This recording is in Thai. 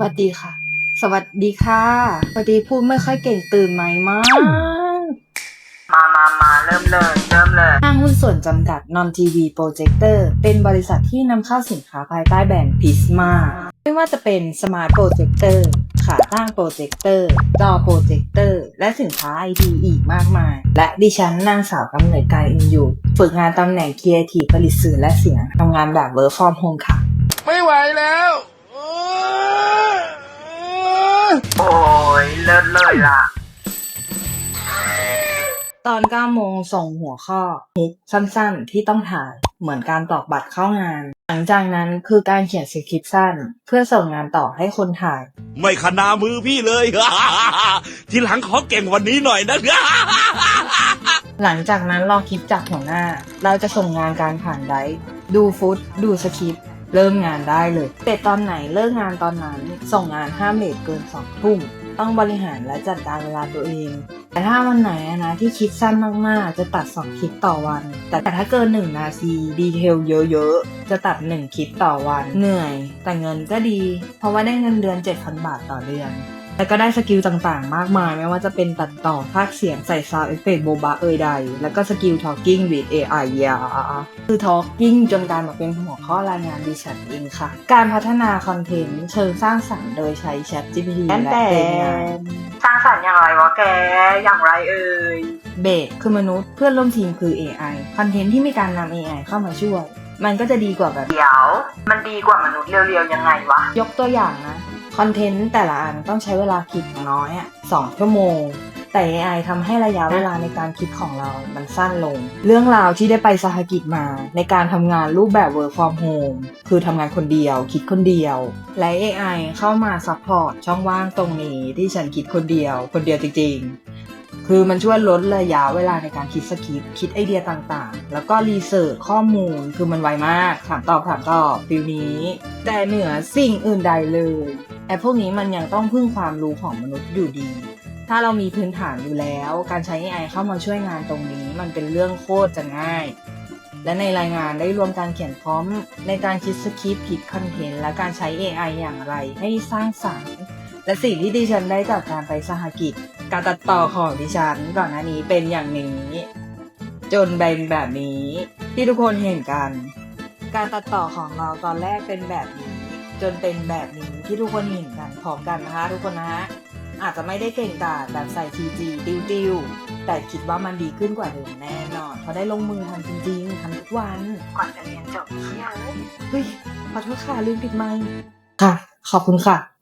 วัสดีค่ะ สวัสดีค่ะพอดีพูดไม่ค่อยเก่งตื่นไหมมาก มามามาเริ่มเลยเริ่มเลยห้างหุ้นส่วนจำกัด Non TV Projector เป็นบริษัทที่นำเข้าสินค้าภายใต้แบรนด์ Prisma ไม่ว่าจะเป็น Smart Projector ขาตั้งโปรเจคเตอร์ จอโปรเจคเตอร์ และสินค้าไอทีอีกมากมาย และดิฉันนางสาวกำเนิดกายอินอยู่ ฝึกงานตำแหน่ง Creative ผลิตสื่อและเสียงทำงานแบบ Work from Home ค่ะ ไม่ไหวแล้วเออเออ โอ้ย เลิศเลยล่ะ ตอน9โมงส่งหัวข้อฮิตสั้นๆ ที่ต้องถ่ายเหมือนการตอกบัตรเข้างาน หลังจากนั้นคือการเขียนสคริปต์สั้น เพื่อส่งงานต่อให้คนถ่าย ไม่ขนามือพี่เลย ทีหลังขอเก่งวันนี้หน่อยนะ หลังจากนั้นรอคลิปจากหัวหน้า เราจะส่งงานการผ่านไดฟ์ดูฟุตดูสคริปต์เริ่มงานได้เลยเสร็จตอนไหนเลิกงานตอนนั้น ส่งงานห้ามเลทเกินสองทุ่ม ต้องบริหารและจัดการเวลาตัวเอง แต่ถ้าวันไหนนะที่คลิปสั้นมากๆ จะตัด 2 คลิปต่อวัน แต่ถ้าเกิน 1 นาทีดีเทลเยอะๆ จะตัด 1 คลิปต่อวัน เหนื่อย แต่เงินก็ดี เพราะว่าได้เงินเดือน 7,000 บาทต่อเดือน แล้วก็ได้สกิลต่างๆ มากมาย ไม่ว่าจะเป็นตัดต่อภาคเสียงใส่ซาวด์เอฟเฟกต์โบบะเอ่ยใด แล้วก็สกิล talking with AI ยาคือ talking จนกลารมาเป็นหัวข้อรายงานดิฉันเองค่ะ การพัฒนาคอนเทนต์เชิงสร้างสรรค์โดยใช้ Chat GPT และเป็นงานสร้างสรรค์อย่างไรวะแก อย่างไรเอ่ย เบสคือมนุษย์เพื่อนร่วมทีมคือ AI คอนเทนต์ที่มีการนำ AI เข้ามาช่วย มันก็จะดีกว่าแบบ เดี๋ยว มันดีกว่ามนุษย์เรียวๆยังไงวะ ยกตัวอย่างนะ คอนเทนต์แต่ละอันต้องใช้เวลาคิดอย่างน้อยอะสองชั่วโมง แต่ AI ทำให้ระยะเวลาในการคิดของเรา มันสั้นลง เรื่องราวที่ได้ไปสหกิจมา ในการทำงานรูปแบบ work from home คือทำงานคนเดียว คิดคนเดียว และ AI เข้ามาซัพพอร์ตช่องว่างตรงนี้ที่ฉันคิดคนเดียว คนเดียวจริงๆ คือมันช่วยลดระยะเวลาในการคิดสคริปต์คิดไอเดียต่างๆ แล้วก็รีเสิร์ชข้อมูลคือมันไวมาก ถามตอบถามตอบฟิลนี้ แต่เหนือสิ่งอื่นใดเลยไอปพวกนี้มันยังต้องพึ่งความรู้ของมนุษย์อยู่ดี ถ้าเรามีพื้นฐานอยู่แล้ว การใช้ AI เข้ามาช่วยงานตรงนี้ มันเป็นเรื่องโคตรจะง่าย และในรายงานได้รวมการเขียนพร้อม ในการคิดสคริปต์คิดคอนเทนต์และการใช้ AI อย่างไรให้สร้างสรรค์ และสิ่งที่ดิฉันได้จากการไปสหกิจ การตัดต่อของดิฉันก่อนหน้านี้เป็นอย่างนี้ จนเป็นแบบนี้ที่ทุกคนเห็นกัน การตัดต่อของเราตอนแรกเป็นแบบนี้ จนเป็นแบบนี้ที่ทุกคนเห็นกันพร้อมกันนะคะทุกคนนะฮะอาจจะไม่ได้เก่งกาจแบบใส่ TG ติวๆแต่คิดว่ามันดีขึ้นกว่าเดิมแน่นอนเพราะได้ลงมือทำจริงๆทำทุกวันก่อนจะเรียนจบเที่ยงเฮ้ยขอโทษค่ะลืมปิดไมค์ค่ะ ขอบคุณค่ะ